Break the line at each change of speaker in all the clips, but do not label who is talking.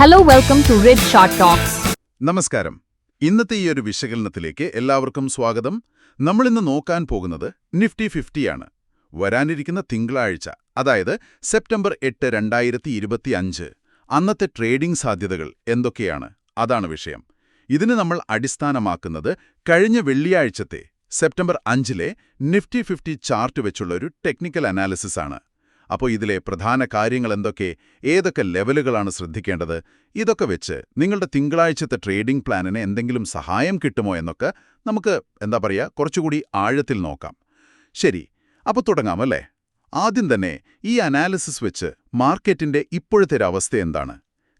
Hello, welcome to red short talks
നമസ്കാരം. ഇന്നത്തെ ഈ ഒരു വിശകലനത്തിലേക്ക് എല്ലാവർക്കും സ്വാഗതം. നമ്മൾ ഇന്ന് നോക്കാൻ പോകുന്നത് നിഫ്റ്റി ഫിഫ്റ്റിയാണ്. വരാനിരിക്കുന്ന തിങ്കളാഴ്ച അതായത് സെപ്റ്റംബർ എട്ട് രണ്ടായിരത്തി ഇരുപത്തി അഞ്ച് അന്നത്തെ ട്രേഡിംഗ് സാധ്യതകൾ എന്തൊക്കെയാണ്? അതാണ് വിഷയം. ഇതിന് നമ്മൾ അടിസ്ഥാനമാക്കുന്നത് കഴിഞ്ഞ വെള്ളിയാഴ്ചത്തെ സെപ്റ്റംബർ അഞ്ചിലെ നിഫ്റ്റി ഫിഫ്റ്റി ചാർട്ട് വെച്ചുള്ള ഒരു ടെക്നിക്കൽ അനാലിസിസ് ആണ് അപ്പോൾ ഇതിലെ പ്രധാന കാര്യങ്ങൾ എന്തൊക്കെ? ഏതൊക്കെ ലെവലുകളാണ് ശ്രദ്ധിക്കേണ്ടത്? ഇതൊക്കെ വെച്ച് നിങ്ങളുടെ തിങ്കളാഴ്ചത്തെ ട്രേഡിംഗ് പ്ലാനിന് എന്തെങ്കിലും സഹായം കിട്ടുമോ എന്നൊക്കെ നമുക്ക് എന്താ പറയുക കുറച്ചുകൂടി ആഴത്തിൽ നോക്കാം. ശരി അപ്പോൾ തുടങ്ങാം അല്ലേ? ആദ്യം തന്നെ ഈ അനാലിസിസ് വെച്ച് മാർക്കറ്റിന്റെ ഇപ്പോഴത്തെ അവസ്ഥ എന്താണ്?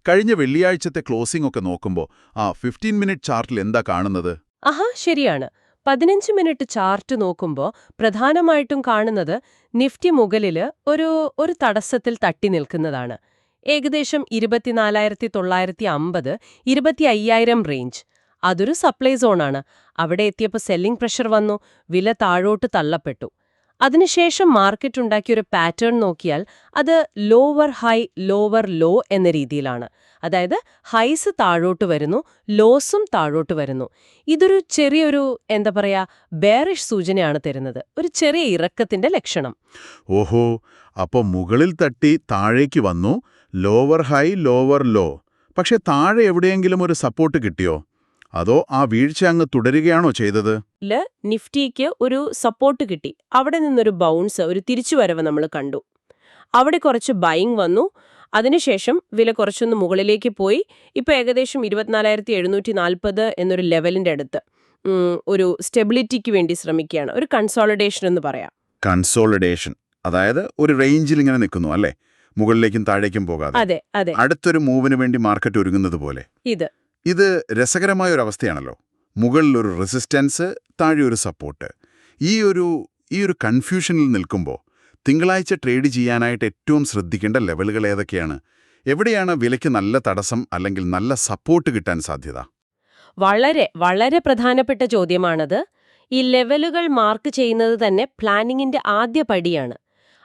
കഴിഞ്ഞ വെള്ളിയാഴ്ചത്തെ ക്ലോസിംഗ് ഒക്കെ നോക്കുമ്പോൾ ആ ഫിഫ്റ്റീൻ മിനിറ്റ് ചാർട്ടിൽ എന്താ കാണുന്നത്?
ആഹാ ശരിയാണ്. പതിനഞ്ച് മിനിറ്റ് ചാർട്ട് നോക്കുമ്പോൾ പ്രധാനമായിട്ടും കാണുന്നത് നിഫ്റ്റി മുകളിൽ ഒരു ഒരു തടസ്സത്തിൽ തട്ടി നിൽക്കുന്നതാണ്. ഏകദേശം ഇരുപത്തിനാലായിരത്തി തൊള്ളായിരത്തി അമ്പത് ഇരുപത്തി അയ്യായിരം റേഞ്ച് അതൊരു സപ്ലൈ സോണാണ് അവിടെ എത്തിയപ്പോൾ സെല്ലിംഗ് പ്രഷർ വന്നു. വില താഴോട്ട് തള്ളപ്പെട്ടു. അതിനുശേഷം മാർക്കറ്റ് ഉണ്ടാക്കിയൊരു പാറ്റേൺ നോക്കിയാൽ അത് ലോവർ ഹൈ ലോവർ ലോ എന്ന രീതിയിലാണ്. അതായത് ഹൈസ് താഴോട്ട് വരുന്നു ലോസും താഴോട്ട് വരുന്നു. ഇതൊരു ചെറിയൊരു എന്താ പറയാ ബേറിഷ് സൂചനയാണ് തരുന്നത്. ഒരു ചെറിയ ഇറക്കത്തിന്റെ ലക്ഷണം.
ഓഹോ അപ്പോൾ മുകളിൽ തട്ടി താഴേക്ക് വന്നു ലോവർ ഹൈ ലോവർ ലോ പക്ഷെ താഴെ എവിടെയെങ്കിലും ഒരു സപ്പോർട്ട് കിട്ടിയോ? അതോ ആ വീഴ്ച അങ്ങ് തുടരുകയാണോ ചെയ്തത്?
ഇല്ല നിഫ്റ്റിക്ക് ഒരു സപ്പോർട്ട് കിട്ടി. അവിടെ നിന്നൊരു ബൗൺസ് ഒരു തിരിച്ചുവരവ് നമ്മൾ കണ്ടു. അവിടെ കുറച്ച് ബൈങ് വന്നു. അതിനുശേഷം വില കുറച്ചൊന്ന് മുകളിലേക്ക് പോയി. ഇപ്പോൾ ഏകദേശം ഇരുപത്തിനാലായിരത്തി എഴുന്നൂറ്റി നാൽപ്പത് എന്നൊരു ലെവലിന്റെ അടുത്ത് ഒരു സ്റ്റെബിലിറ്റിക്ക് വേണ്ടി ശ്രമിക്കുകയാണ്. ഒരു കൺസോളിഡേഷൻ എന്ന് പറയാം.
കൺസോളിഡേഷൻ അതായത് ഒരു റേഞ്ചിൽ ഇങ്ങനെ നിൽക്കുന്നു അല്ലേ? മുകളിലേക്കും താഴേക്കും പോകാതെ.
അതെ അതെ.
അടുത്തൊരു മൂവിന് വേണ്ടി മാർക്കറ്റ് ഒരുങ്ങുന്നത് പോലെ.
ഇത്.
ഇത് രസകരമായ ഒരു അവസ്ഥയാണല്ലോ മുകളിൽ ഒരു റെസിസ്റ്റൻസ് താഴെ ഒരു സപ്പോർട്ട് ഈ ഒരു ഈ ഒരു കൺഫ്യൂഷനിൽ നിൽക്കുമ്പോൾ തിങ്കളാഴ്ച ട്രേഡ് ചെയ്യാനായിട്ട് ഏറ്റവും ശ്രദ്ധിക്കേണ്ട ലെവലുകൾ ഏതൊക്കെയാണ്? എവിടെയാണ് വിലയ്ക്ക് നല്ല തടസ്സം അല്ലെങ്കിൽ നല്ല സപ്പോർട്ട് കിട്ടാൻ സാധ്യത?
വളരെ വളരെ പ്രധാനപ്പെട്ട ചോദ്യമാണത്. ഈ ലെവലുകൾ മാർക്ക് ചെയ്യുന്നത് തന്നെ പ്ലാനിങ്ങിന്റെ ആദ്യ പടിയാണ്.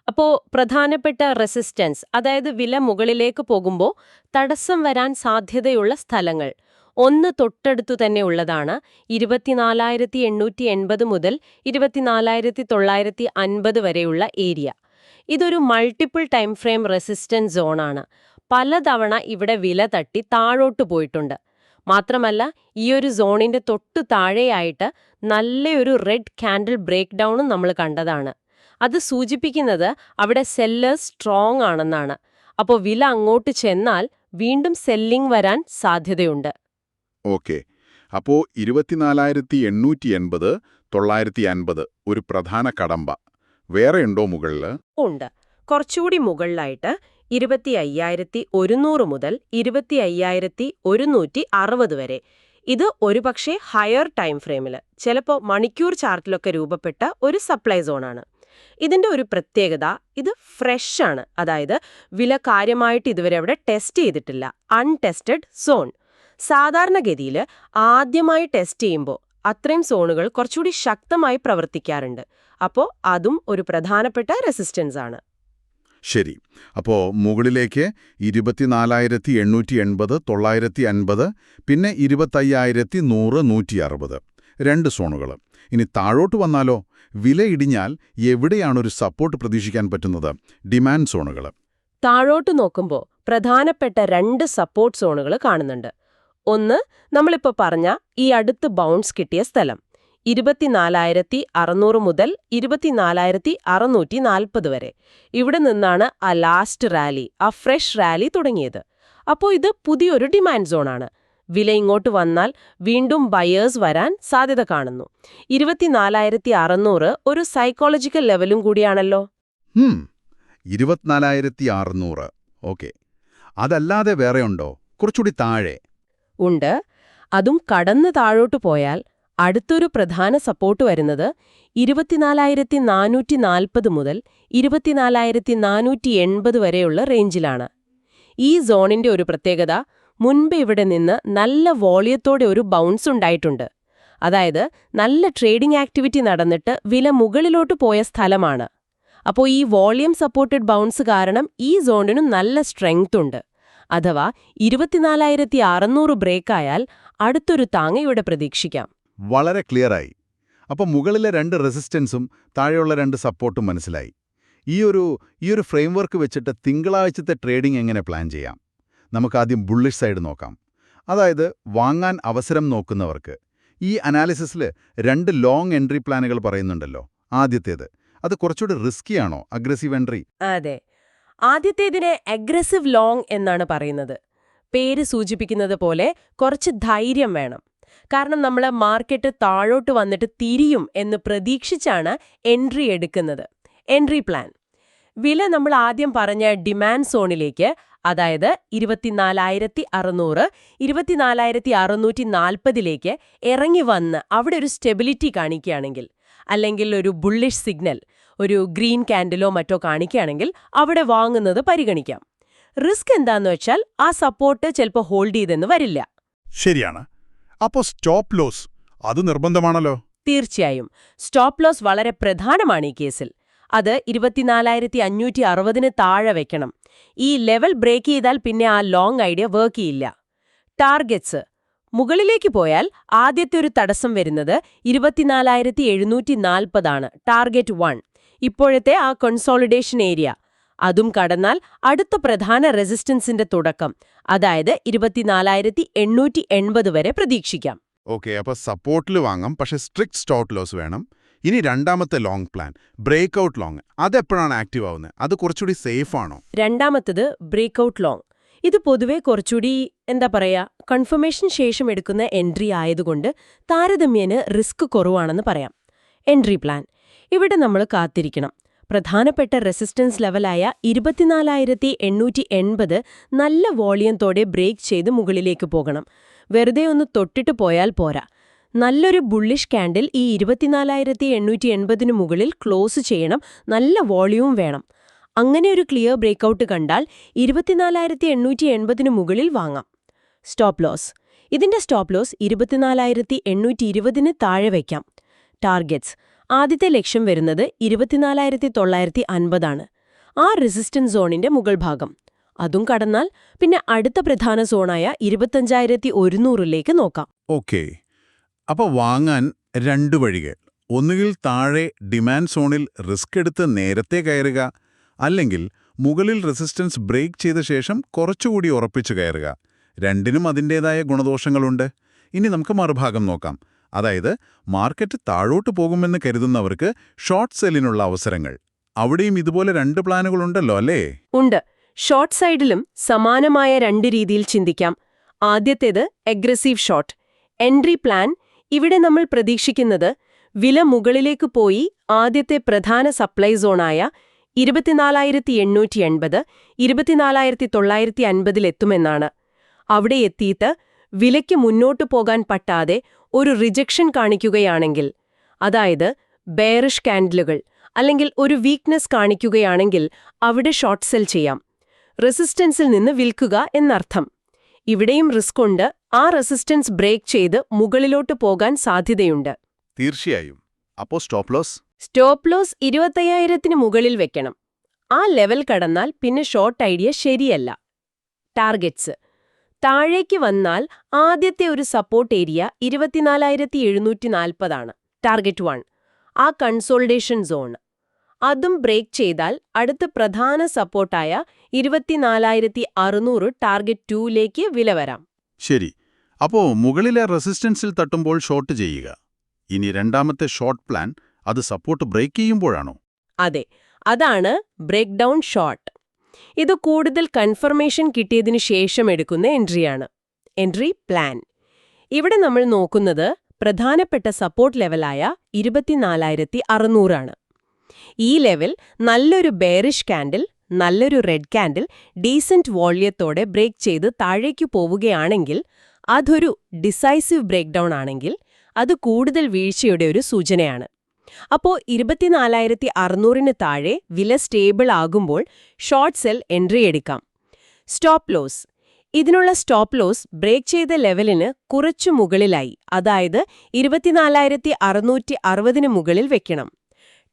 അപ്പോൾ പ്രധാനപ്പെട്ട റെസിസ്റ്റൻസ് അതായത് വില മുകളിലേക്ക് പോകുമ്പോൾ തടസ്സം വരാൻ സാധ്യതയുള്ള സ്ഥലങ്ങൾ. ഒന്ന് തൊട്ടടുത്തു തന്നെ ഉള്ളതാണ്. ഇരുപത്തിനാലായിരത്തി എണ്ണൂറ്റി എൺപത് മുതൽ ഇരുപത്തിനാലായിരത്തി തൊള്ളായിരത്തി അൻപത് വരെയുള്ള ഏരിയ. ഇതൊരു മൾട്ടിപ്പിൾ ടൈം ഫ്രെയിം റെസിസ്റ്റൻസ് സോണാണ്. പലതവണ ഇവിടെ വില തട്ടി താഴോട്ട് പോയിട്ടുണ്ട്. മാത്രമല്ല ഈ ഒരു സോണിന്റെ തൊട്ടു താഴെയായിട്ട് നല്ലൊരു റെഡ് കാൻഡിൽ ബ്രേക്ക് ഡൗണും നമ്മൾ കണ്ടതാണ്. അത് സൂചിപ്പിക്കുന്നത് അവിടെ സെല്ലേഴ്സ് സ്ട്രോങ് ആണെന്നാണ്. അപ്പോൾ വില അങ്ങോട്ട് ചെന്നാൽ വീണ്ടും സെല്ലിംഗ് വരാൻ സാധ്യതയുണ്ട്.
ഓക്കെ. അപ്പോൾ ഇരുപത്തിനാലായിരത്തി എണ്ണൂറ്റി എൺപത് തൊള്ളായിരത്തി അൻപത് ഒരു പ്രധാന കടമ്പ. വേറെ ഉണ്ടോ മുകളിൽ
ഉണ്ട്. കുറച്ചുകൂടി മുകളിലായിട്ട് ഇരുപത്തി അയ്യായിരത്തി ഒരുന്നൂറ് മുതൽ ഇരുപത്തി അയ്യായിരത്തി ഒരുന്നൂറ്റി അറുപത് വരെ. ഇത് ഒരുപക്ഷെ ഹയർ ടൈം ഫ്രെയിമിൽ ചിലപ്പോൾ മണിക്കൂർ ചാർട്ടിലൊക്കെ രൂപപ്പെട്ട ഒരു സപ്ലൈ സോണാണ് ഇതിന്റെ ഒരു പ്രത്യേകത ഇത് ഫ്രഷ് ആണ്. അതായത് വില കാര്യമായിട്ട് ഇതുവരെ അവിടെ ടെസ്റ്റ് ചെയ്തിട്ടില്ല. അൺടെസ്റ്റഡ് സോൺ സാധാരണഗതിയിൽ ആദ്യമായി ടെസ്റ്റ് ചെയ്യുമ്പോൾ അത്രയും സോണുകൾ കുറച്ചുകൂടി ശക്തമായി പ്രവർത്തിക്കാറുണ്ട്. അപ്പോൾ അതും ഒരു പ്രധാനപ്പെട്ട റെസിസ്റ്റൻസ് ആണ്.
ശരി. അപ്പോൾ മുകളിലേക്ക് ഇരുപത്തിനാലായിരത്തി എണ്ണൂറ്റി എൺപത് തൊള്ളായിരത്തി അൻപത് പിന്നെ ഇരുപത്തയ്യായിരത്തി നൂറ് നൂറ്റി അറുപത് രണ്ട് സോണുകൾ. ഇനി താഴോട്ട് വന്നാലോ? വില ഇടിഞ്ഞാൽ എവിടെയാണൊരു സപ്പോർട്ട് പ്രതീക്ഷിക്കാൻ പറ്റുന്നത്? ഡിമാൻഡ് സോണുകൾ.
താഴോട്ട് നോക്കുമ്പോൾ പ്രധാനപ്പെട്ട രണ്ട് സപ്പോർട്ട് സോണുകൾ കാണുന്നുണ്ട്. ഒന്ന് നമ്മളിപ്പോൾ പറഞ്ഞ ഈ അടുത്ത് ബൗൺസ് കിട്ടിയ സ്ഥലം. ഇരുപത്തിനാലായിരത്തി അറുന്നൂറ് മുതൽ ഇരുപത്തിനാലായിരത്തി അറുന്നൂറ്റി നാൽപ്പത് വരെ. ഇവിടെ നിന്നാണ് ആ ലാസ്റ്റ് റാലി ആ ഫ്രഷ് റാലി തുടങ്ങിയത്. അപ്പോൾ ഇത് പുതിയൊരു ഡിമാൻഡ് സോണാണ് വില ഇങ്ങോട്ട് വന്നാൽ വീണ്ടും ബയേഴ്സ് വരാൻ സാധ്യത കാണുന്നു. ഇരുപത്തിനാലായിരത്തി അറുന്നൂറ് ഒരു സൈക്കോളജിക്കൽ ലെവലും കൂടിയാണല്ലോ.
ഇരുപത്തിനാലായിരത്തി അറുന്നൂറ് ഓക്കെ. അതല്ലാതെ വേറെയുണ്ടോ കുറച്ചുകൂടി താഴെ.
ഉണ്ട്. അതും കടന്ന് താഴോട്ട് പോയാൽ അടുത്തൊരു പ്രധാന സപ്പോർട്ട് വരുന്നത് ഇരുപത്തിനാലായിരത്തി നാനൂറ്റി നാൽപ്പത് മുതൽ ഇരുപത്തിനാലായിരത്തി നാനൂറ്റി എൺപത് വരെയുള്ള റേഞ്ചിലാണ്. ഈ സോണിന്റെ ഒരു പ്രത്യേകത മുൻപ് ഇവിടെ നിന്ന് നല്ല വോളിയത്തോടെ ഒരു ബൗൺസ് ഉണ്ടായിട്ടുണ്ട്. അതായത് നല്ല ട്രേഡിംഗ് ആക്ടിവിറ്റി നടന്നിട്ട് വില മുകളിലോട്ട് പോയ സ്ഥലമാണ്. അപ്പോൾ ഈ വോളിയം സപ്പോർട്ടഡ് ബൗൺസ് കാരണം ഈ സോണിനും നല്ല സ്ട്രെങ്ത് ഉണ്ട്. അഥവാ ഇരുപത്തിനാലായിരത്തി അറുന്നൂറ് ബ്രേക്കായാൽ അടുത്തൊരു താങ്ങയുടെ പ്രതീക്ഷിക്കാം.
വളരെ ക്ലിയറായി. അപ്പോൾ മുകളിലെ രണ്ട് റെസിസ്റ്റൻസും താഴെയുള്ള രണ്ട് സപ്പോർട്ടും മനസ്സിലായി. ഈ ഒരു ഈ ഒരു ഫ്രെയിംവർക്ക് വെച്ചിട്ട് തിങ്കളാഴ്ചത്തെ ട്രേഡിംഗ് എങ്ങനെ പ്ലാൻ ചെയ്യാം? നമുക്കാദ്യം ബുള്ളിഷ് സൈഡ് നോക്കാം. അതായത് വാങ്ങാൻ അവസരം നോക്കുന്നവർക്ക്. ഈ അനാലിസിസിൽ രണ്ട് ലോങ് എൻട്രി പ്ലാനുകൾ പറയുന്നുണ്ടല്ലോ. ആദ്യത്തേത്. അത് കുറച്ചുകൂടി റിസ്കിയാണോ അഗ്രസീവ് എൻട്രി?
അതെ. ആദ്യത്തേതിനെ അഗ്രസീവ് ലോങ് എന്നാണ് പറയുന്നത്. പേര് സൂചിപ്പിക്കുന്നത് പോലെ കുറച്ച് ധൈര്യം വേണം. കാരണം നമ്മൾ മാർക്കറ്റ് താഴോട്ട് വന്നിട്ട് തിരിയും എന്ന് പ്രതീക്ഷിച്ചാണ് എൻട്രി എടുക്കുന്നത്. എൻട്രി പ്ലാൻ വില നമ്മൾ ആദ്യം പറഞ്ഞ ഡിമാൻഡ് സോണിലേക്ക് അതായത് ഇരുപത്തിനാലായിരത്തി അറുന്നൂറ് ഇരുപത്തിനാലായിരത്തി അറുന്നൂറ്റി നാൽപ്പതിലേക്ക് ഇറങ്ങി വന്ന് അവിടെ ഒരു സ്റ്റെബിലിറ്റി കാണിക്കുകയാണെങ്കിൽ അല്ലെങ്കിൽ ഒരു ബുള്ളിഷ് സിഗ്നൽ ഒരു ഗ്രീൻ കാൻഡിലോ മറ്റോ കാണിക്കുകയാണെങ്കിൽ അവിടെ വാങ്ങുന്നത് പരിഗണിക്കാം. റിസ്ക് എന്താന്ന് വെച്ചാൽ ആ സപ്പോർട്ട് ചിലപ്പോൾ ഹോൾഡ് ചെയ്തെന്ന് വരില്ല.
ശരിയാണ്. അപ്പോ സ്റ്റോപ്പ് ലോസ് അത് നിർബന്ധമാണല്ലോ?
തീർച്ചയായും. സ്റ്റോപ്പ് ലോസ് വളരെ പ്രധാനമാണ് ഈ കേസിൽ. അത് ഇരുപത്തിനാലായിരത്തി അഞ്ഞൂറ്റി അറുപതിന് താഴെ വെക്കണം. ഈ ലെവൽ ബ്രേക്ക് ചെയ്താൽ പിന്നെ ആ ലോങ് ഐഡിയ വർക്ക് ചെയ്യില്ല. ടാർഗറ്റ്സ്. മുകളിലേക്ക് പോയാൽ ആദ്യത്തെ ഒരു തടസ്സം വരുന്നത് ഇരുപത്തിനാലായിരത്തി എഴുന്നൂറ്റി നാൽപ്പതാണ് ടാർഗറ്റ് വൺ. ഇപ്പോഴത്തെ ആ കൺസോളിഡേഷൻ ഏരിയ അതും കടന്നാൽ അടുത്ത പ്രധാന റെസിസ്റ്റൻസിന്റെ തുടക്കം. അതായത് ഇരുപത്തിനാലായിരത്തി എണ്ണൂറ്റി എൺപത് വരെ പ്രതീക്ഷിക്കാം.
ഓക്കെ അപ്പോൾ സപ്പോർട്ടിൽ വാങ്ങാം. പക്ഷെ സ്ട്രിക്ട് സ്റ്റോട്ട് ലോസ് വേണം. ഇനി രണ്ടാമത്തെ long plan break out long അതെപ്പോഴാണ് active ആവുന്നത്? അത് കുറച്ചുകൂടി സേഫ് ആണോ?
രണ്ടാമത്തത് ബ്രേക്ക് ഔട്ട് ലോങ് ഇത് പൊതുവെ കുറച്ചുകൂടി എന്താ പറയുക കൺഫർമേഷൻ ശേഷം എടുക്കുന്ന എൻട്രി ആയതുകൊണ്ട് താരതമ്യേന റിസ്ക് കുറവാണെന്ന് പറയാം. എൻട്രി പ്ലാൻ ഇവിടെ നമ്മൾ കാത്തിരിക്കണം. പ്രധാനപ്പെട്ട റെസിസ്റ്റൻസ് ലെവലായ ഇരുപത്തിനാലായിരത്തി എണ്ണൂറ്റി എൺപത് നല്ല വോളിയത്തോടെ ബ്രേക്ക് ചെയ്ത് മുകളിലേക്ക് പോകണം. വെറുതെ ഒന്ന് തൊട്ടിട്ട് പോയാൽ പോരാ. നല്ലൊരു ബുള്ളിഷ് കാൻഡിൽ ഈ ഇരുപത്തിനാലായിരത്തി എണ്ണൂറ്റി എൺപതിനു മുകളിൽ ക്ലോസ് ചെയ്യണം. നല്ല വോളിയവും വേണം. അങ്ങനെ ഒരു ക്ലിയർ ബ്രേക്കൗട്ട് കണ്ടാൽ ഇരുപത്തിനാലായിരത്തി എണ്ണൂറ്റി എൺപതിനു മുകളിൽ വാങ്ങാം. സ്റ്റോപ്പ് ലോസ് ഇതിന്റെ സ്റ്റോപ്പ് ലോസ് ഇരുപത്തിനാലായിരത്തി എണ്ണൂറ്റി ഇരുപതിന് താഴെ വയ്ക്കാം ടാർഗറ്റ്സ് ആദ്യത്തെ ലക്ഷ്യം വരുന്നത് ഇരുപത്തിനാലായിരത്തി തൊള്ളായിരത്തി അൻപതാണ് ആ റെസിസ്റ്റൻസ് സോണിന്റെ മുകൾ ഭാഗം. അതും കടന്നാൽ പിന്നെ അടുത്ത പ്രധാന സോണായ ഇരുപത്തഞ്ചായിരത്തി ഒരുന്നൂറിലേക്ക് നോക്കാം.
ഓക്കെ. അപ്പോൾ വാങ്ങാൻ രണ്ട് വഴികൾ. ഒന്നുകിൽ താഴെ ഡിമാൻഡ് സോണിൽ റിസ്ക് എടുത്ത് നേരത്തെ കയറുക അല്ലെങ്കിൽ മുകളിൽ റെസിസ്റ്റൻസ് ബ്രേക്ക് ചെയ്ത ശേഷം കുറച്ചുകൂടി ഉറപ്പിച്ചു കയറുക. രണ്ടിനും അതിന്റേതായ ഗുണദോഷങ്ങളുണ്ട്. ഇനി നമുക്ക് മറുഭാഗം നോക്കാം. അതായത് മാർക്കറ്റ് താഴോട്ട് പോകുമെന്ന് കരുതുന്നവർക്ക് ഷോർട്ട് സെല്ലിനുള്ള അവസരങ്ങൾ. അവിടെയും ഇതുപോലെ രണ്ട് പ്ലാനുകൾ ഉണ്ടല്ലോ അല്ലേ?
ഉണ്ട്. ഷോർട്ട് സൈഡിലും സമാനമായ രണ്ട് രീതിയിൽ ചിന്തിക്കാം. ആദ്യത്തേത് എഗ്രസീവ് ഷോർട്ട്. എൻട്രി പ്ലാൻ ഇവിടെ നമ്മൾ പ്രതീക്ഷിക്കുന്നത് വില മുകളിലേക്ക് പോയി ആദ്യത്തെ പ്രധാന സപ്ലൈ സോണായ ഇരുപത്തിനാലായിരത്തി എണ്ണൂറ്റി എൺപത് ഇരുപത്തിനാലായിരത്തി തൊള്ളായിരത്തി അൻപതിലെത്തുമെന്നാണ് അവിടെ എത്തിയിട്ട് വിലയ്ക്ക് മുന്നോട്ടു പോകാൻ പറ്റാതെ ഒരു റിജക്ഷൻ കാണിക്കുകയാണെങ്കിൽ അതായത് ബെയറിഷ് കാൻഡിലുകൾ അല്ലെങ്കിൽ ഒരു വീക്ക്നെസ് കാണിക്കുകയാണെങ്കിൽ അവിടെ ഷോർട്ട് സെൽ ചെയ്യാം. റെസിസ്റ്റൻസിൽ നിന്ന് വിൽക്കുക എന്നർത്ഥം. ഇവിടെയും റിസ്ക് ഉണ്ട്. ആ റെസിസ്റ്റൻസ് ബ്രേക്ക് ചെയ്ത് മുകളിലോട്ട് പോകാൻ സാധ്യതയുണ്ട്.
തീർച്ചയായും. അപ്പോ സ്റ്റോപ്പ് ലോസ്
സ്റ്റോപ്പ് ലോസ് ഇരുപത്തയ്യായിരത്തിന് മുകളിൽ വെക്കണം. ആ ലെവൽ കടന്നാൽ പിന്നെ ഷോർട്ട് ഐഡിയ ശരിയല്ല. ടാർഗറ്റ്സ് താഴേക്ക് വന്നാൽ ആദ്യത്തെ ഒരു സപ്പോർട്ട് ഏരിയ ഇരുപത്തിനാലായിരത്തി എഴുന്നൂറ്റി നാൽപ്പതാണ് ടാർഗറ്റ് വൺ ആ കൺസോൾഡേഷൻ സോൺ അതും ബ്രേക്ക് ചെയ്താൽ അടുത്ത പ്രധാന സപ്പോർട്ടായ ഇരുപത്തിനാലായിരത്തി അറുന്നൂറ് ടാർഗറ്റ് ടൂയിലേക്ക് വില വരാം.
ശരി. അപ്പോ മുകളിലെ റെസിസ്റ്റൻസിൽ തട്ടുമ്പോൾ ഷോർട്ട് ചെയ്യുക. ഇനി രണ്ടാമത്തെ ഷോർട്ട് പ്ലാൻ അത് സപ്പോർട്ട് ബ്രേക്ക് ചെയ്യുമ്പോഴാണോ?
അതെ. അതാണ് ബ്രേക്ക് ഡൗൺ ഷോർട്ട് ഇത് കൂടുതൽ കൺഫർമേഷൻ കിട്ടിയതിനു ശേഷം എടുക്കുന്ന എൻട്രിയാണ്. എൻട്രി പ്ലാൻ ഇവിടെ നമ്മൾ നോക്കുന്നത് പ്രധാനപ്പെട്ട സപ്പോർട്ട് ലെവലായ ഇരുപത്തിനാലായിരത്തി അറുന്നൂറാണ് ഈ ലെവൽ നല്ലൊരു ബേറിഷ് കാൻഡിൽ നല്ലൊരു റെഡ് കാൻഡിൽ ഡീസന്റ് വോള്യത്തോടെ ബ്രേക്ക് ചെയ്ത് താഴേക്കു പോവുകയാണെങ്കിൽ അതൊരു ഡിസൈസീവ് ബ്രേക്ക്ഡൗൺ ആണെങ്കിൽ അത് കൂടുതൽ വീഴ്ചയുടെ ഒരു സൂചനയാണ്. അപ്പോൾ ഇരുപത്തിനാലായിരത്തി അറുന്നൂറിന് താഴെ വില സ്റ്റേബിൾ ആകുമ്പോൾ ഷോർട്ട് സെൽ എൻട്രി എടുക്കാം. Stop loss. ഇതിനുള്ള സ്റ്റോപ്പ് ലോസ് ബ്രേക്ക് ചെയ്ത ലെവലിന് കുറച്ചു മുകളിലായി. അതായത് ഇരുപത്തിനാലായിരത്തി അറുന്നൂറ്റി അറുപതിന് മുകളിൽ വെക്കണം.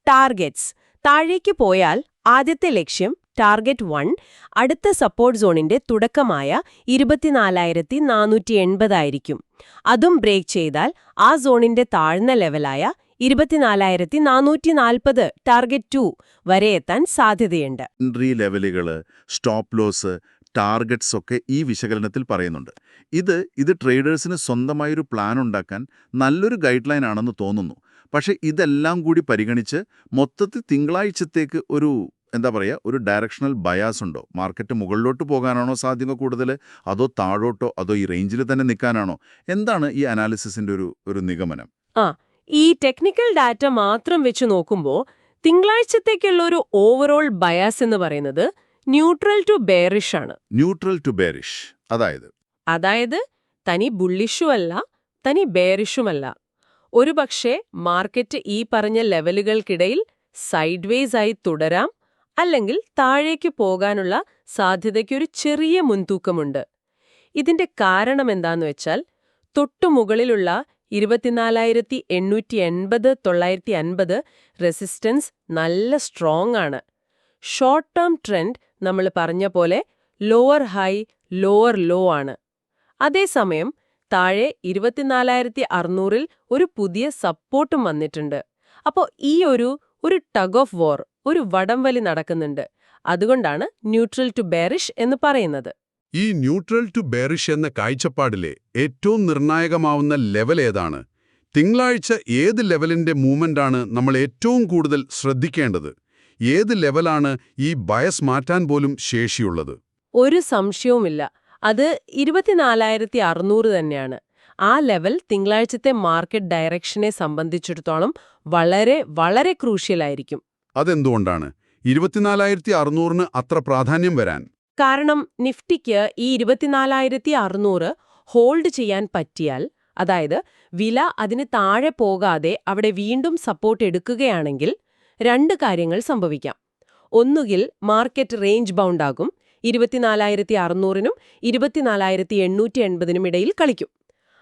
ടാർഗറ്റ്സ്. താഴേക്ക് പോയാൽ ആദ്യത്തെ ലക്ഷ്യം ടാർഗറ്റ് വൺ അടുത്ത സപ്പോർട്ട് സോണിന്റെ തുടക്കമായ ഇരുപത്തിനാലായിരത്തി നാനൂറ്റി എൺപതായിരിക്കും അതും ബ്രേക്ക് ചെയ്താൽ ആ സോണിന്റെ താഴ്ന്ന ലെവലായ ഇരുപത്തിനാലായിരത്തി നാനൂറ്റി നാൽപ്പത് ടാർഗറ്റ് ടു വരെ എത്താൻ സാധ്യതയുണ്ട്.
എൻട്രി ലെവലുകൾ സ്റ്റോപ്പ് ലോസ് ടാർഗറ്റ്സ് ഒക്കെ ഈ വിശകലനത്തിൽ പറയുന്നുണ്ട്. ഇത് ഇത് ട്രേഡേഴ്സിന് സ്വന്തമായൊരു പ്ലാൻ ഉണ്ടാക്കാൻ നല്ലൊരു ഗൈഡ് ലൈൻ ആണെന്ന് തോന്നുന്നു. പക്ഷേ ഇതെല്ലാം കൂടി പരിഗണിച്ച് മൊത്തത്തിൽ തിങ്കളാഴ്ചത്തേക്ക് ഒരു എന്താ പറയുക ഒരു ഡയറക്ഷണൽ ബയാസ് ഉണ്ടോ? മാർക്കറ്റ് മുകളിലോട്ട് പോകാനാണോ സാധ്യത കൂടുതൽ? അതോ താഴോട്ടോ അതോ ഈ റേഞ്ചിൽ തന്നെ നിൽക്കാനാണോ? എന്താണ് ഈ അനാലിസിസിന്റെ ഒരു ഒരു നിഗമനം?
ഈ ടെക്നിക്കൽ ഡാറ്റ മാത്രം വെച്ച് നോക്കുമ്പോൾ തിങ്കളാഴ്ചത്തേക്കുള്ള ഒരു ഓവറോൾ ബയാസ് എന്ന് പറയുന്നത് ന്യൂട്രൽ ടു ബെയറിഷ് ആണ്.
ന്യൂട്രൽ ടു ബെയറിഷ് അതായത്?
അതായത് തനി ബുള്ളിഷുമല്ല തനി ബെയറിഷുമല്ല ഒരുപക്ഷെ മാർക്കറ്റ് ഈ പറഞ്ഞ ലെവലുകൾക്കിടയിൽ സൈഡ്വേസ് ആയി തുടരാം അല്ലെങ്കിൽ താഴേക്ക് പോകാനുള്ള സാധ്യതയ്ക്കൊരു ചെറിയ മുൻതൂക്കമുണ്ട്. ഇതിന്റെ കാരണം എന്താന്ന് വെച്ചാൽ തൊട്ടുമുകളിലുള്ള ഇരുപത്തിനാലായിരത്തി എണ്ണൂറ്റി എൺപത് തൊള്ളായിരത്തി അൻപത് റെസിസ്റ്റൻസ് നല്ല സ്ട്രോങ് ആണ്. ഷോർട്ട് ടേം ട്രെൻഡ് നമ്മൾ പറഞ്ഞ പോലെ ലോവർ ഹൈ ലോവർ ലോ ആണ്. അതേസമയം താഴെ ഇരുപത്തിനാലായിരത്തി അറുന്നൂറിൽ ഒരു പുതിയ സപ്പോർട്ടും വന്നിട്ടുണ്ട്. അപ്പോൾ ഈ ഒരു ഒരു ടഗ് ഓഫ് വോർ ഒരു വടംവലി നടക്കുന്നുണ്ട്. അതുകൊണ്ടാണ് ന്യൂട്രൽ ടു ബെയറിഷ് എന്ന് പറയുന്നത്.
ഈ ന്യൂട്രൽ ടു ബെയറിഷ് എന്ന കാഴ്ചപ്പാടിലെ ഏറ്റവും നിർണായകമാവുന്ന ലെവൽ ഏതാണ്? തിങ്കളാഴ്ച ഏത് ലെവലിന്റെ മൂവ്മെന്റാണ് നമ്മൾ ഏറ്റവും കൂടുതൽ ശ്രദ്ധിക്കേണ്ടത്? ഏത് ലെവലാണ് ഈ ബയസ് മാറ്റാൻ പോലും ശേഷിയുള്ളത്?
ഒരു സംശയവുമില്ല. അത് ഇരുപത്തിനാലായിരത്തി അറുന്നൂറ് തന്നെയാണ്. ആ ലെവൽ തിങ്കളാഴ്ചത്തെ മാർക്കറ്റ് ഡയറക്ഷനെ സംബന്ധിച്ചിടത്തോളം വളരെ വളരെ ക്രൂഷ്യലായിരിക്കും.
അതെന്തുകൊണ്ടാണ്? ഇരുപത്തിനാലായിരത്തി അറുന്നൂറിന് അത്ര പ്രാധാന്യം വരാൻ.
കാരണം നിഫ്റ്റിക്ക് ഈ ഇരുപത്തിനാലായിരത്തി അറുന്നൂറ് ഹോൾഡ് ചെയ്യാൻ പറ്റിയാൽ അതായത് വില അതിന് താഴെ പോകാതെ അവിടെ വീണ്ടും സപ്പോർട്ട് എടുക്കുകയാണെങ്കിൽ രണ്ട് കാര്യങ്ങൾ സംഭവിക്കാം. ഒന്നുകിൽ മാർക്കറ്റ് റേഞ്ച് ബൗണ്ടാകും ഇരുപത്തിനാലായിരത്തി അറുന്നൂറിനും ഇരുപത്തിനാലായിരത്തി എണ്ണൂറ്റി എൺപതിനും ഇടയിൽ കളിക്കും.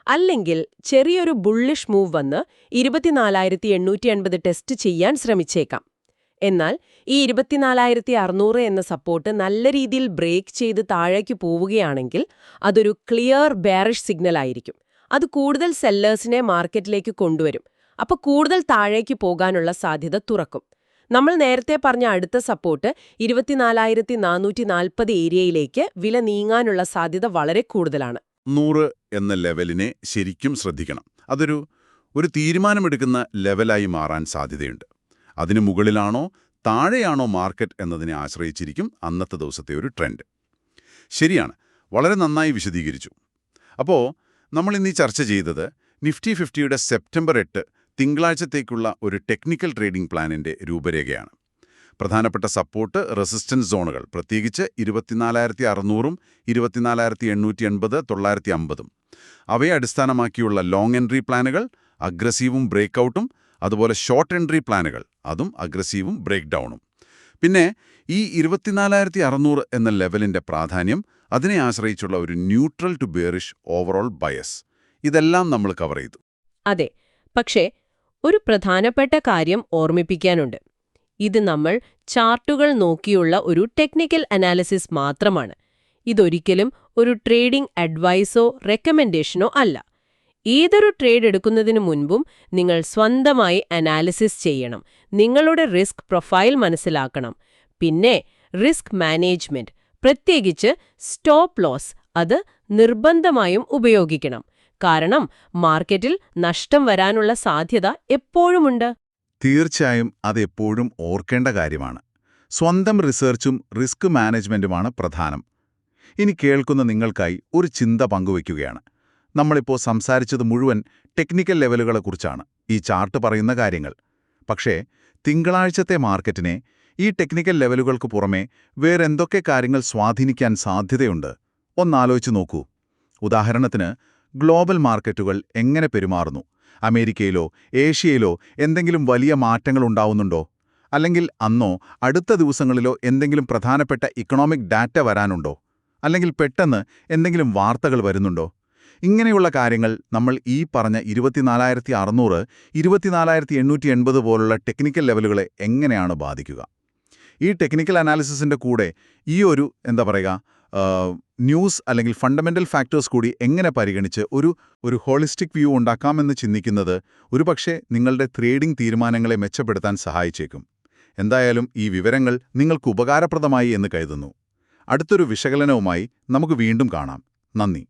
അല്ലെങ്കിൽ ചെറിയൊരു ബുള്ളിഷ് മൂവ് വന്ന് ഇരുപത്തിനാലായിരത്തി എണ്ണൂറ്റി എൺപത് ടെസ്റ്റ് ചെയ്യാൻ ശ്രമിച്ചേക്കാം. എന്നാൽ ഈ ഇരുപത്തിനാലായിരത്തി അറുന്നൂറ് എന്ന സപ്പോർട്ട് നല്ല രീതിയിൽ ബ്രേക്ക് ചെയ്ത് താഴേക്ക് പോവുകയാണെങ്കിൽ അതൊരു ക്ലിയർ ബെയറിഷ് സിഗ്നൽ ആയിരിക്കും. അത് കൂടുതൽ സെല്ലേഴ്സിനെ മാർക്കറ്റിലേക്ക് കൊണ്ടുവരും. അപ്പോൾ കൂടുതൽ താഴേക്ക് പോകാനുള്ള സാധ്യത തുറക്കും. നമ്മൾ നേരത്തെ പറഞ്ഞ അടുത്ത സപ്പോർട്ട് ഇരുപത്തിനാലായിരത്തി നാനൂറ്റി നാൽപ്പത് ഏരിയയിലേക്ക് വില നീങ്ങാനുള്ള സാധ്യത വളരെ കൂടുതലാണ്.
നൂറ് എന്ന ലെവലിനെ ശരിക്കും ശ്രദ്ധിക്കണം. അതൊരു ഒരു തീരുമാനമെടുക്കുന്ന ലെവലായി മാറാൻ സാധ്യതയുണ്ട്. അതിനു മുകളിലാണോ താഴെയാണോ മാർക്കറ്റ് എന്നതിനെ ആശ്രയിച്ചിരിക്കും അന്നത്തെ ദിവസത്തെ ഒരു ട്രെൻഡ് ശരിയാണ്. വളരെ നന്നായി വിശദീകരിച്ചു. അപ്പോൾ നമ്മൾ ഇന്ന് ചർച്ച ചെയ്തത് നിഫ്റ്റി ഫിഫ്റ്റിയുടെ സെപ്റ്റംബർ എട്ട് തിങ്കളാഴ്ചത്തേക്കുള്ള ഒരു ടെക്നിക്കൽ ട്രേഡിംഗ് പ്ലാനിന്റെ രൂപരേഖയാണ്. പ്രധാനപ്പെട്ട സപ്പോർട്ട് റെസിസ്റ്റൻസ് സോണുകൾ പ്രത്യേകിച്ച് ഇരുപത്തിനാലായിരത്തി അറുന്നൂറും ഇരുപത്തിനാലായിരത്തി എണ്ണൂറ്റി എൺപത് തൊള്ളായിരത്തി അമ്പതും അവയെ അടിസ്ഥാനമാക്കിയുള്ള ലോങ് എൻട്രി പ്ലാനുകൾ അഗ്രസീവും ബ്രേക്കൗട്ടും അതുപോലെ ഷോർട്ട് എൻട്രി പ്ലാനുകൾ അതും അഗ്രസീവും ബ്രേക്ക് ഡൗണും പിന്നെ ഈ ഇരുപത്തിനാലായിരത്തി അറുന്നൂറ് എന്ന ലെവലിന്റെ പ്രാധാന്യം അതിനെ ആശ്രയിച്ചുള്ള ഒരു neutral to bearish overall bias ഇതെല്ലാം നമ്മൾ കവർ ചെയ്തു.
അതെ പക്ഷേ ഒരു പ്രധാനപ്പെട്ട കാര്യം ഓർമ്മിപ്പിക്കാനുണ്ട്. ഇത് നമ്മൾ ചാർട്ടുകൾ നോക്കിയുള്ള ഒരു ടെക്നിക്കൽ അനാലിസിസ് മാത്രമാണ്. ഇതൊരിക്കലും ഒരു ട്രേഡിംഗ് അഡ്വൈസോ റെക്കമെൻഡേഷനോ അല്ല. ഏതൊരു ട്രേഡ് എടുക്കുന്നതിനു മുൻപും നിങ്ങൾ സ്വന്തമായി അനാലിസിസ് ചെയ്യണം. നിങ്ങളുടെ റിസ്ക് പ്രൊഫൈൽ മനസ്സിലാക്കണം. പിന്നെ റിസ്ക് മാനേജ്മെന്റ് പ്രത്യേകിച്ച് സ്റ്റോപ്പ് ലോസ് അത് നിർബന്ധമായും ഉപയോഗിക്കണം. കാരണം മാർക്കറ്റിൽ നഷ്ടം വരാനുള്ള സാധ്യത എപ്പോഴുമുണ്ട്.
തീർച്ചയായും അത് എപ്പോഴും ഓർക്കേണ്ട കാര്യമാണ്. സ്വന്തം റിസർച്ചും റിസ്ക് മാനേജ്മെന്റുമാണ് പ്രധാനം. ഇനി കേൾക്കുന്ന നിങ്ങൾക്കായി ഒരു ചിന്ത പങ്കുവയ്ക്കുകയാണ്. നമ്മളിപ്പോൾ സംസാരിച്ചത് മുഴുവൻ ടെക്നിക്കൽ ലെവലുകളെക്കുറിച്ചാണ് ഈ ചാർട്ട് പറയുന്ന കാര്യങ്ങൾ. പക്ഷേ തിങ്കളാഴ്ചത്തെ മാർക്കറ്റിനെ ഈ ടെക്നിക്കൽ ലെവലുകൾക്ക് പുറമെ വേറെന്തൊക്കെ കാര്യങ്ങൾ സ്വാധീനിക്കാൻ സാധ്യതയുണ്ട് ഒന്നാലോചിച്ച് നോക്കൂ. ഉദാഹരണത്തിന് ഗ്ലോബൽ മാർക്കറ്റുകൾ എങ്ങനെ പെരുമാറുന്നു? അമേരിക്കയിലോ ഏഷ്യയിലോ എന്തെങ്കിലും വലിയ മാറ്റങ്ങൾ ഉണ്ടാവുന്നുണ്ടോ? അല്ലെങ്കിൽ അന്നോ അടുത്ത ദിവസങ്ങളിലോ എന്തെങ്കിലും പ്രധാനപ്പെട്ട ഇക്കണോമിക് ഡാറ്റ വരാനുണ്ടോ? അല്ലെങ്കിൽ പെട്ടെന്ന് എന്തെങ്കിലും വാർത്തകൾ വരുന്നുണ്ടോ? ഇങ്ങനെയുള്ള കാര്യങ്ങൾ നമ്മൾ ഈ പറഞ്ഞ ഇരുപത്തിനാലായിരത്തി അറുന്നൂറ് ഇരുപത്തിനാലായിരത്തി എണ്ണൂറ്റി എൺപത് പോലുള്ള ടെക്നിക്കൽ ലെവലുകളെ എങ്ങനെയാണ് ബാധിക്കുക? ഈ ടെക്നിക്കൽ അനാലിസിസിന്റെ കൂടെ ഈ ഒരു എന്താ പറയുക ന്യൂസ് അല്ലെങ്കിൽ ഫണ്ടമെന്റൽ ഫാക്ടേഴ്സ് കൂടി എങ്ങനെ പരിഗണിച്ച് ഒരു ഒരു ഹോളിസ്റ്റിക് വ്യൂ ഉണ്ടാക്കാമെന്ന് ചിന്തിക്കുന്നത് ഒരുപക്ഷെ നിങ്ങളുടെ ട്രേഡിംഗ് തീരുമാനങ്ങളെ മെച്ചപ്പെടുത്താൻ സഹായിച്ചേക്കും. എന്തായാലും ഈ വിവരങ്ങൾ നിങ്ങൾക്ക് ഉപകാരപ്രദമായി എന്ന് കരുതുന്നു. അടുത്തൊരു വിശകലനവുമായി നമുക്ക് വീണ്ടും കാണാം. നന്ദി.